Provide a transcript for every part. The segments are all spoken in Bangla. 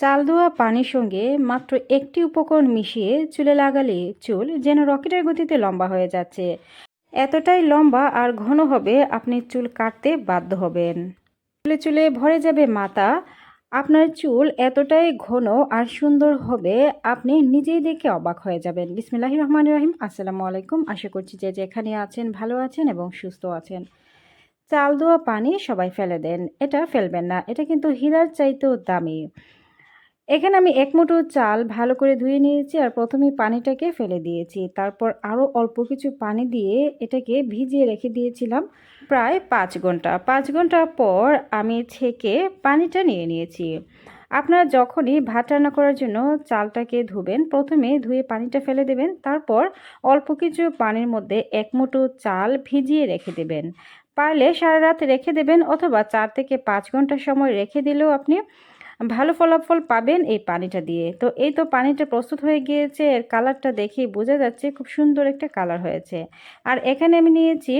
চাল ধোয়া পানির সঙ্গে মাত্র একটি উপকরণ মিশিয়ে চুলে লাগালে চুল যেন রকেটের গতিতে লম্বা হয়ে যাচ্ছে। এতটাই লম্বা আর ঘন হবে, আপনি চুল কাটতে বাধ্য হবেন। চুলে চুলে ভরে যাবে মাথা। আপনার চুল এতটাই ঘন আর সুন্দর হবে, আপনি নিজেই দেখে অবাক হয়ে যাবেন। বিসমিল্লাহ রহমান রহিম। আসসালামু আলাইকুম। আশা করছি যে যেখানে আছেন ভালো আছেন এবং সুস্থ আছেন। চাল ধোয়া পানি সবাই ফেলে দেন। এটা ফেলবেন না। এটা কিন্তু হীরার চাইতেও দামি। এখানে আমি এক মুঠো চাল ভালো করে ধুয়ে নিয়েছি আর প্রথমে পানিটাকে ফেলে দিয়েছি। তারপর আরও অল্প কিছু পানি দিয়ে এটাকে ভিজিয়ে রেখে দিয়েছিলাম প্রায় পাঁচ ঘণ্টা। পাঁচ ঘণ্টা পর আমি ছেঁকে পানিটা নিয়ে নিয়েছি। আপনারা যখনই ভাত রান্না করার জন্য চালটাকে ধুবেন, প্রথমে ধুয়ে পানিটা ফেলে দেবেন, তারপর অল্প কিছু পানির মধ্যে এক মুঠো চাল ভিজিয়ে রেখে দেবেন। পারলে সারা রাত রেখে দেবেন অথবা চার থেকে পাঁচ ঘণ্টা সময় রেখে দিলেও আপনি ভালো ফলাফল পাবেন এই পানিটা দিয়ে। তো এই তো পানিটা প্রস্তুত হয়ে গিয়েছে, এর কালারটা দেখেই বোঝা যাচ্ছে খুব সুন্দর একটা কালার হয়েছে। আর এখানে আমি নিয়েছি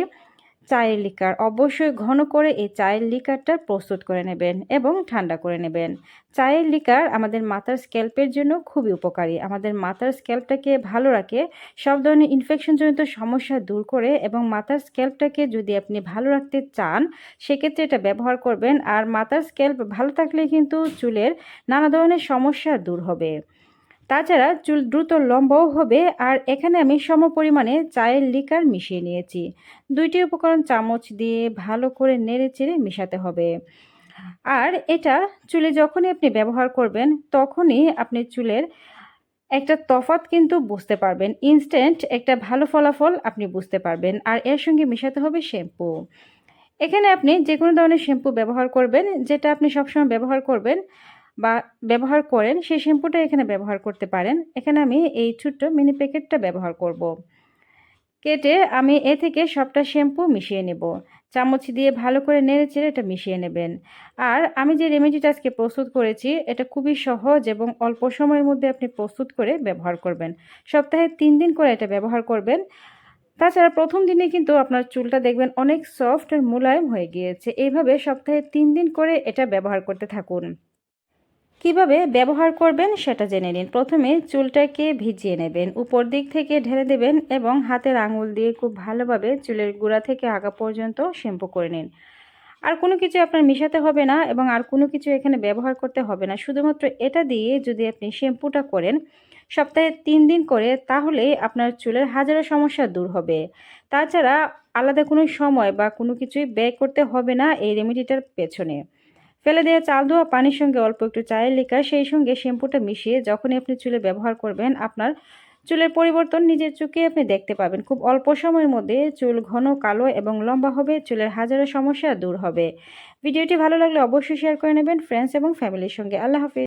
চায়ের লিকার। অবশ্যই ঘন করে এই চায়ের লিকারটা প্রস্তুত করে নেবেন এবং ঠান্ডা করে নেবেন। চায়ের লিকার আমাদের মাথার স্ক্যাল্পের জন্য খুবই উপকারী। আমাদের মাথার স্ক্যাল্পটাকে ভালো রাখে, সব ধরনের ইনফেকশনজনিত সমস্যা দূর করে এবং মাথার স্ক্যাল্পটাকে যদি আপনি ভালো রাখতে চান, সেক্ষেত্রে এটা ব্যবহার করবেন। আর মাথার স্ক্যাল্প ভালো থাকলে কিন্তু চুলের নানা ধরনের সমস্যা দূর হবে। তাছাড়া চুল দ্রুত লম্বাও হবে আর এখানে আমি সম পরিমাণে চায়ের লিকার মিশিয়ে নিয়েছি। দুইটি উপকরণ চামচ দিয়ে ভালো করে নেড়ে চেড়ে মেশাতে হবে। আর এটা চুলে যখনই আপনি ব্যবহার করবেন, তখনই আপনি চুলের একটা তফাত কিন্তু বুঝতে পারবেন। ইনস্ট্যান্ট একটা ভালো ফলাফল আপনি বুঝতে পারবেন আর এর সঙ্গে মেশাতে হবে শ্যাম্পু। এখানে আপনি যে কোনো ধরনের শ্যাম্পু ব্যবহার করবেন, যেটা আপনি সবসময় ব্যবহার করবেন। বা ব্যবহার করেন, সেই শ্যাম্পুটা এখানে ব্যবহার করতে পারেন। এখানে আমি এই ছোট্ট মিনি প্যাকেটটা ব্যবহার করব। কেটে আমি এ থেকে সবটা শ্যাম্পু মিশিয়ে নেব। চামচ দিয়ে ভালো করে নেড়ে চেড়ে এটা মিশিয়ে নেবেন। আর আমি যে রেমেডিটা আজকে প্রস্তুত করেছি, এটা খুবই সহজ এবং অল্প সময়ের মধ্যে আপনি প্রস্তুত করে ব্যবহার করবেন। সপ্তাহে তিন দিন করে এটা ব্যবহার করবেন। তাছাড়া প্রথম দিনে কিন্তু আপনার চুলটা দেখবেন অনেক সফট আর মোলায়েম হয়ে গিয়েছে। এইভাবে সপ্তাহে তিন দিন করে এটা ব্যবহার করতে থাকুন। কীভাবে ব্যবহার করবেন সেটা জেনে নিন। প্রথমে চুলটাকে ভিজিয়ে নেবেন। উপর দিক থেকে ঢেলে দেবেন এবং হাতের আঙুল দিয়ে খুব ভালোভাবে চুলের গোড়া থেকে আগা পর্যন্ত শ্যাম্পু করে নিন। আর কোনো কিছু আপনার মিশাতে হবে না এবং আর কোনো কিছু এখানে ব্যবহার করতে হবে না। শুধুমাত্র এটা দিয়ে যদি আপনি শ্যাম্পুটা করেন সপ্তাহে তিন দিন করে, তাহলে আপনার চুলের হাজারো সমস্যা দূর হবে। তাছাড়া আলাদা কোনো সময় বা কোনো কিছুই ব্যয় করতে হবে না এই রেমেডিটার পেছনে। ফেলে দেওয়া চাল ধোয়া, পানির সঙ্গে অল্প একটু চায়ের লিকার, সেই সঙ্গে শ্যাম্পুটা মিশিয়ে যখনই আপনি চুলে ব্যবহার করবেন, আপনার চুলের পরিবর্তন নিজের চোখে আপনি দেখতে পাবেন। খুব অল্প সময়ের মধ্যে চুল ঘন, কালো এবং লম্বা হবে, চুলের হাজারো সমস্যা দূর হবে। ভিডিওটি ভালো লাগলে অবশ্যই শেয়ার করে নেবেন ফ্রেন্ডস এবং ফ্যামিলির সঙ্গে। আল্লাহ হাফিজ।